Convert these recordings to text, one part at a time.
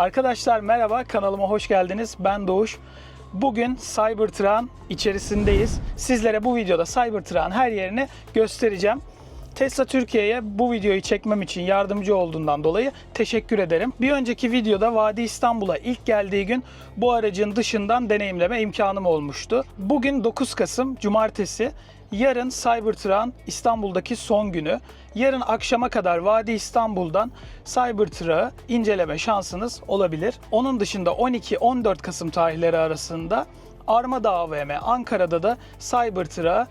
Arkadaşlar merhaba, kanalıma hoş geldiniz. Ben Doğuş. Bugün Cybertruck'ın içerisindeyiz. Sizlere bu videoda Cybertruck'ın her yerini göstereceğim. Tesla Türkiye'ye bu videoyu çekmem için yardımcı olduğundan dolayı teşekkür ederim. Bir önceki videoda Vadi İstanbul'a ilk geldiği gün bu aracın dışından deneyimleme imkanım olmuştu. Bugün 9 Kasım Cumartesi. Yarın Cybertruck'ın İstanbul'daki son günü. Yarın akşama kadar Vadi İstanbul'dan Cybertruck'ı inceleme şansınız olabilir. Onun dışında 12-14 Kasım tarihleri arasında Armada AVM Ankara'da da Cybertruck'ı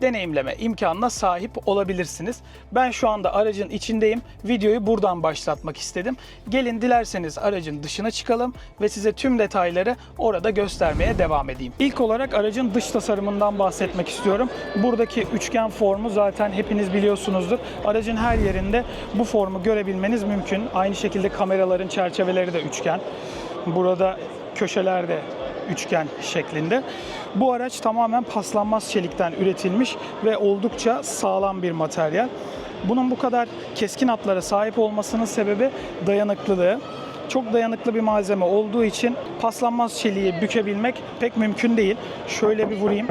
deneyimleme imkanına sahip olabilirsiniz. Ben şu anda aracın içindeyim. Videoyu buradan başlatmak istedim. Gelin dilerseniz aracın dışına çıkalım ve size tüm detayları orada göstermeye devam edeyim. İlk olarak aracın dış tasarımından bahsetmek istiyorum. Buradaki üçgen formu zaten hepiniz biliyorsunuzdur. Aracın her yerinde bu formu görebilmeniz mümkün. Aynı şekilde kameraların çerçeveleri de üçgen. Burada köşeler de üçgen şeklinde. Bu araç tamamen paslanmaz çelikten üretilmiş ve oldukça sağlam bir materyal. Bunun bu kadar keskin hatlara sahip olmasının sebebi dayanıklılığı. Çok dayanıklı bir malzeme olduğu için paslanmaz çeliği bükebilmek pek mümkün değil. Şöyle bir vurayım.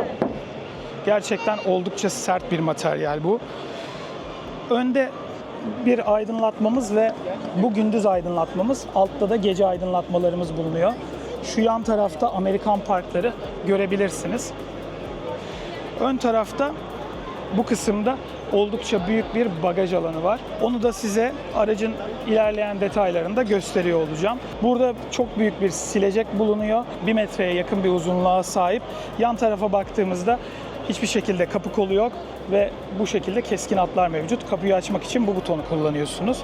Gerçekten oldukça sert bir materyal bu. Önde bir aydınlatmamız ve bu gündüz aydınlatmamız, altta da gece aydınlatmalarımız bulunuyor. Şu yan tarafta Amerikan parkları görebilirsiniz. Ön tarafta bu kısımda oldukça büyük bir bagaj alanı var. Onu da size aracın ilerleyen detaylarında gösteriyor olacağım. Burada çok büyük bir silecek bulunuyor. 1 metreye yakın bir uzunluğa sahip. Yan tarafa baktığımızda hiçbir şekilde kapı kolu yok ve bu şekilde keskin hatlar mevcut. Kapıyı açmak için bu butonu kullanıyorsunuz.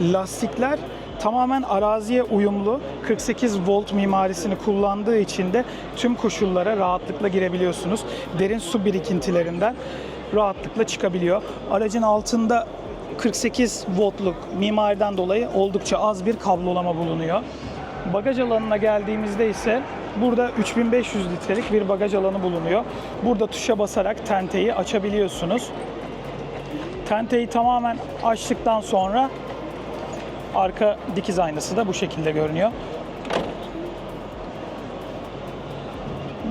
Lastikler tamamen araziye uyumlu 48 volt mimarisini kullandığı için de tüm koşullara rahatlıkla girebiliyorsunuz. Derin su birikintilerinden rahatlıkla çıkabiliyor. Aracın altında 48 voltluk mimariden dolayı oldukça az bir kablolama bulunuyor. Bagaj alanına geldiğimizde ise burada 3500 litrelik bir bagaj alanı bulunuyor. Burada tuşa basarak tenteyi açabiliyorsunuz. Tenteyi tamamen açtıktan sonra arka dikiz aynası da bu şekilde görünüyor.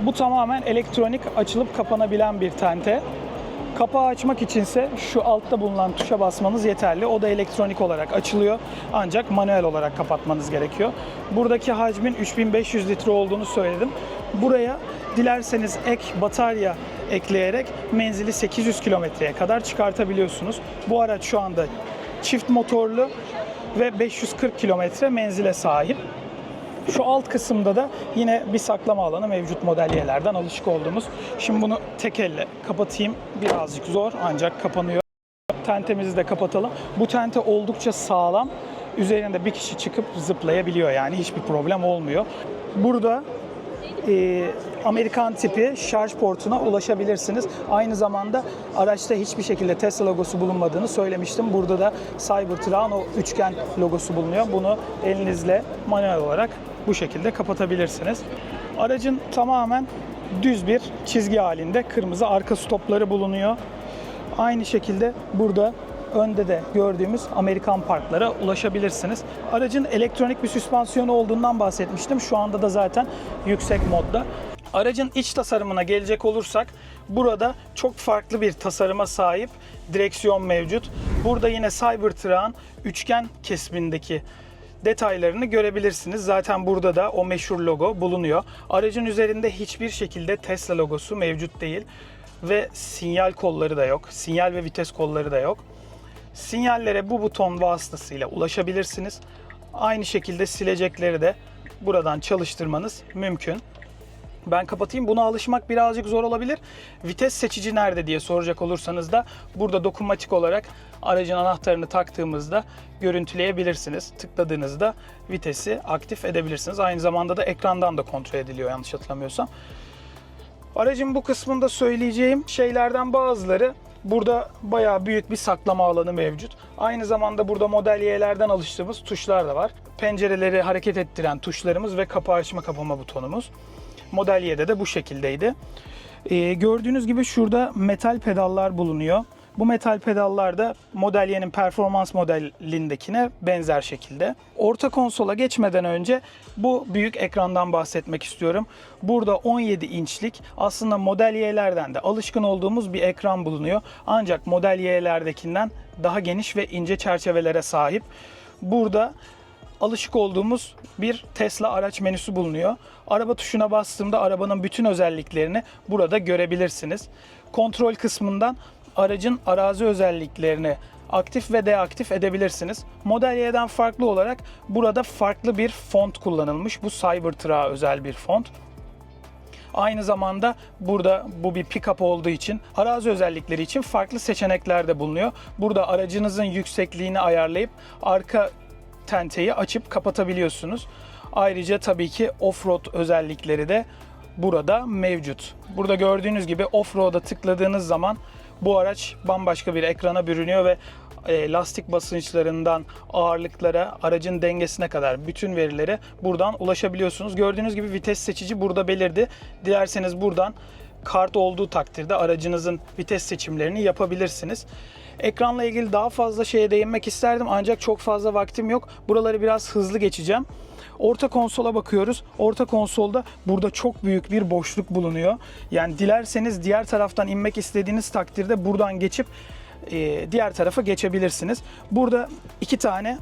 Bu tamamen elektronik açılıp kapanabilen bir tente. Kapağı açmak içinse şu altta bulunan tuşa basmanız yeterli. O da elektronik olarak açılıyor. Ancak manuel olarak kapatmanız gerekiyor. Buradaki hacmin 3500 litre olduğunu söyledim. Buraya dilerseniz ek batarya ekleyerek menzili 800 kilometreye kadar çıkartabiliyorsunuz. Bu araç şu anda çift motorlu ve 540 kilometre menzile sahip. Şu alt kısımda da yine bir saklama alanı mevcut modelyelerden alışık olduğumuz. Şimdi bunu tek elle kapatayım. Birazcık zor ancak kapanıyor. Tentemizi de kapatalım. Bu tente oldukça sağlam. Üzerinde bir kişi çıkıp zıplayabiliyor yani hiçbir problem olmuyor. Burada e, Amerikan tipi şarj portuna ulaşabilirsiniz. Aynı zamanda araçta hiçbir şekilde Tesla logosu bulunmadığını söylemiştim. Burada da Cybertruck'ın o üçgen logosu bulunuyor. Bunu elinizle manuel olarak bu şekilde kapatabilirsiniz. Aracın tamamen düz bir çizgi halinde kırmızı arka stopları bulunuyor. Aynı şekilde burada önde de gördüğümüz Amerikan parklara ulaşabilirsiniz. Aracın elektronik bir süspansiyonu olduğundan bahsetmiştim. Şu anda da zaten yüksek modda. Aracın iç tasarımına gelecek olursak burada çok farklı bir tasarıma sahip direksiyon mevcut. Burada yine Cybertruck'ın üçgen kesimindeki detaylarını görebilirsiniz. Zaten burada da o meşhur logo bulunuyor. Aracın üzerinde hiçbir şekilde Tesla logosu mevcut değil ve sinyal kolları da yok. Sinyal ve vites kolları da yok. Sinyallere bu buton vasıtasıyla ulaşabilirsiniz. Aynı şekilde silecekleri de buradan çalıştırmanız mümkün. Ben kapatayım. Buna alışmak birazcık zor olabilir. Vites seçici nerede diye soracak olursanız da burada dokunmatik olarak aracın anahtarını taktığımızda görüntüleyebilirsiniz. Tıkladığınızda vitesi aktif edebilirsiniz. Aynı zamanda da ekrandan da kontrol ediliyor yanlış hatırlamıyorsam. Aracın bu kısmında söyleyeceğim şeylerden bazıları burada bayağı büyük bir saklama alanı mevcut. Aynı zamanda burada modelyelerden alıştığımız tuşlar da var. Pencereleri hareket ettiren tuşlarımız ve kapı açma kapama butonumuz. Modelyede de bu şekildeydi. Ee, gördüğünüz gibi şurada metal pedallar bulunuyor. Bu metal pedallar da Model Y'nin performans modelindekine benzer şekilde. Orta konsola geçmeden önce bu büyük ekrandan bahsetmek istiyorum. Burada 17 inçlik aslında Model Y'lerden de alışkın olduğumuz bir ekran bulunuyor. Ancak Model Y'lerdekinden daha geniş ve ince çerçevelere sahip. Burada alışık olduğumuz bir Tesla araç menüsü bulunuyor. Araba tuşuna bastığımda arabanın bütün özelliklerini burada görebilirsiniz. Kontrol kısmından aracın arazi özelliklerini aktif ve deaktif edebilirsiniz. Model Y'den farklı olarak burada farklı bir font kullanılmış. Bu Cybertruck'a özel bir font. Aynı zamanda burada bu bir pick-up olduğu için arazi özellikleri için farklı seçenekler de bulunuyor. Burada aracınızın yüksekliğini ayarlayıp arka tenteyi açıp kapatabiliyorsunuz. Ayrıca tabii ki off-road özellikleri de burada mevcut. Burada gördüğünüz gibi off-road'a tıkladığınız zaman bu araç bambaşka bir ekrana bürünüyor ve e, lastik basınçlarından ağırlıklara, aracın dengesine kadar bütün verilere buradan ulaşabiliyorsunuz. Gördüğünüz gibi vites seçici burada belirdi. Dilerseniz buradan kart olduğu takdirde aracınızın vites seçimlerini yapabilirsiniz. Ekranla ilgili daha fazla şeye değinmek isterdim ancak çok fazla vaktim yok. Buraları biraz hızlı geçeceğim. Orta konsola bakıyoruz. Orta konsolda burada çok büyük bir boşluk bulunuyor. Yani dilerseniz diğer taraftan inmek istediğiniz takdirde buradan geçip e, diğer tarafa geçebilirsiniz. Burada iki tane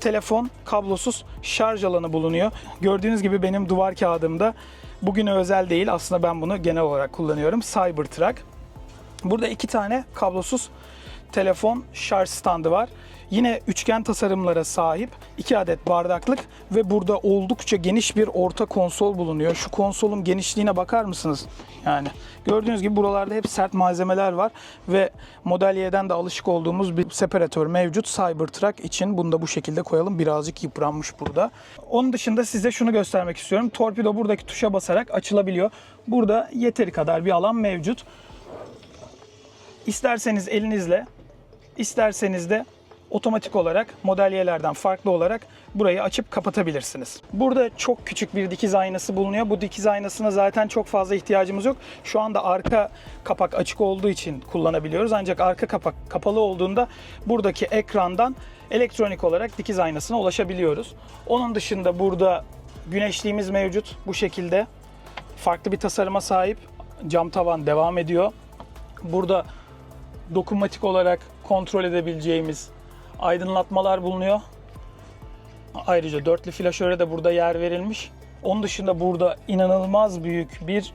telefon kablosuz şarj alanı bulunuyor. Gördüğünüz gibi benim duvar kağıdımda bugüne özel değil aslında ben bunu genel olarak kullanıyorum. Cybertruck. Burada iki tane kablosuz telefon şarj standı var. Yine üçgen tasarımlara sahip iki adet bardaklık ve burada oldukça geniş bir orta konsol bulunuyor. Şu konsolun genişliğine bakar mısınız? Yani gördüğünüz gibi buralarda hep sert malzemeler var ve Model Y'den de alışık olduğumuz bir separatör mevcut. Cybertruck için bunu da bu şekilde koyalım. Birazcık yıpranmış burada. Onun dışında size şunu göstermek istiyorum. Torpido buradaki tuşa basarak açılabiliyor. Burada yeteri kadar bir alan mevcut. İsterseniz elinizle, isterseniz de otomatik olarak modelyelerden farklı olarak burayı açıp kapatabilirsiniz. Burada çok küçük bir dikiz aynası bulunuyor. Bu dikiz aynasına zaten çok fazla ihtiyacımız yok. Şu anda arka kapak açık olduğu için kullanabiliyoruz. Ancak arka kapak kapalı olduğunda buradaki ekrandan elektronik olarak dikiz aynasına ulaşabiliyoruz. Onun dışında burada güneşliğimiz mevcut bu şekilde. Farklı bir tasarıma sahip. Cam tavan devam ediyor. Burada dokunmatik olarak kontrol edebileceğimiz aydınlatmalar bulunuyor. Ayrıca dörtlü flaşöre de burada yer verilmiş. Onun dışında burada inanılmaz büyük bir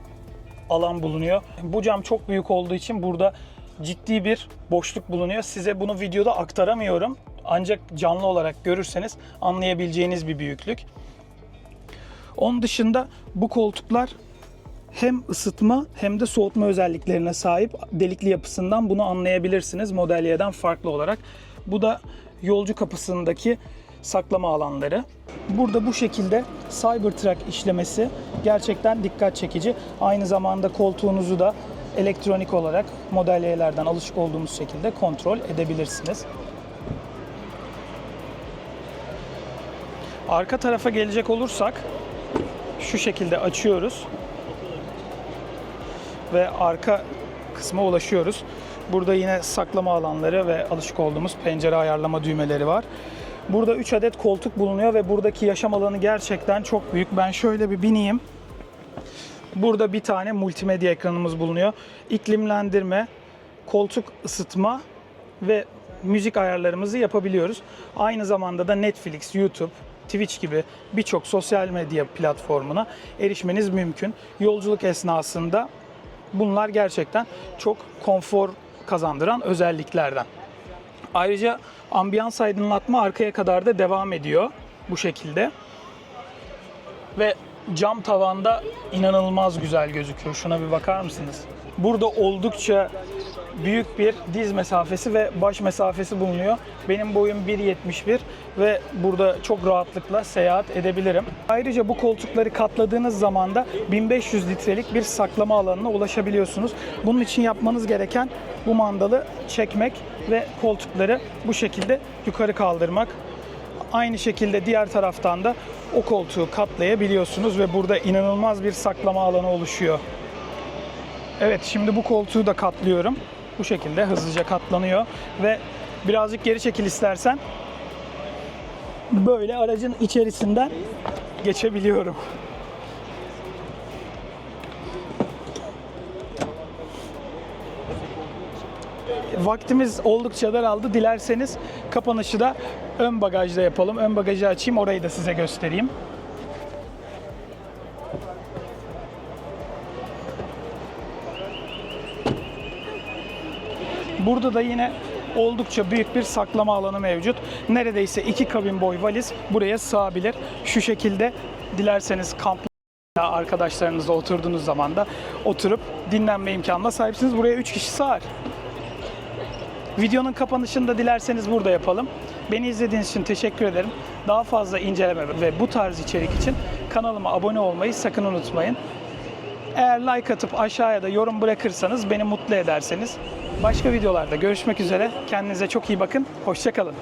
alan bulunuyor. Bu cam çok büyük olduğu için burada ciddi bir boşluk bulunuyor. Size bunu videoda aktaramıyorum. Ancak canlı olarak görürseniz anlayabileceğiniz bir büyüklük. Onun dışında bu koltuklar hem ısıtma hem de soğutma özelliklerine sahip delikli yapısından bunu anlayabilirsiniz Model Y'den farklı olarak. Bu da yolcu kapısındaki saklama alanları. Burada bu şekilde Cybertruck işlemesi gerçekten dikkat çekici. Aynı zamanda koltuğunuzu da elektronik olarak Model Y'lerden alışık olduğumuz şekilde kontrol edebilirsiniz. Arka tarafa gelecek olursak şu şekilde açıyoruz ve arka kısma ulaşıyoruz. Burada yine saklama alanları ve alışık olduğumuz pencere ayarlama düğmeleri var. Burada 3 adet koltuk bulunuyor ve buradaki yaşam alanı gerçekten çok büyük. Ben şöyle bir bineyim. Burada bir tane multimedya ekranımız bulunuyor. İklimlendirme, koltuk ısıtma ve müzik ayarlarımızı yapabiliyoruz. Aynı zamanda da Netflix, YouTube, Twitch gibi birçok sosyal medya platformuna erişmeniz mümkün. Yolculuk esnasında bunlar gerçekten çok konfor kazandıran özelliklerden. Ayrıca ambiyans aydınlatma arkaya kadar da devam ediyor bu şekilde. Ve cam tavanda inanılmaz güzel gözüküyor. Şuna bir bakar mısınız? Burada oldukça büyük bir diz mesafesi ve baş mesafesi bulunuyor. Benim boyum 1.71 ve burada çok rahatlıkla seyahat edebilirim. Ayrıca bu koltukları katladığınız zaman da 1500 litrelik bir saklama alanına ulaşabiliyorsunuz. Bunun için yapmanız gereken bu mandalı çekmek ve koltukları bu şekilde yukarı kaldırmak. Aynı şekilde diğer taraftan da o koltuğu katlayabiliyorsunuz ve burada inanılmaz bir saklama alanı oluşuyor. Evet şimdi bu koltuğu da katlıyorum Bu şekilde hızlıca katlanıyor ve birazcık geri çekil istersen böyle aracın içerisinden geçebiliyorum. Vaktimiz oldukça daraldı. Dilerseniz kapanışı da ön bagajda yapalım. Ön bagajı açayım, orayı da size göstereyim. Burada da yine oldukça büyük bir saklama alanı mevcut. Neredeyse iki kabin boy valiz buraya sığabilir. Şu şekilde dilerseniz kamp arkadaşlarınızla oturduğunuz zaman da oturup dinlenme imkanına sahipsiniz. Buraya 3 kişi sığar. Videonun kapanışını da dilerseniz burada yapalım. Beni izlediğiniz için teşekkür ederim. Daha fazla inceleme ve bu tarz içerik için kanalıma abone olmayı sakın unutmayın. Eğer like atıp aşağıya da yorum bırakırsanız beni mutlu ederseniz. Başka videolarda görüşmek üzere. Kendinize çok iyi bakın. Hoşçakalın.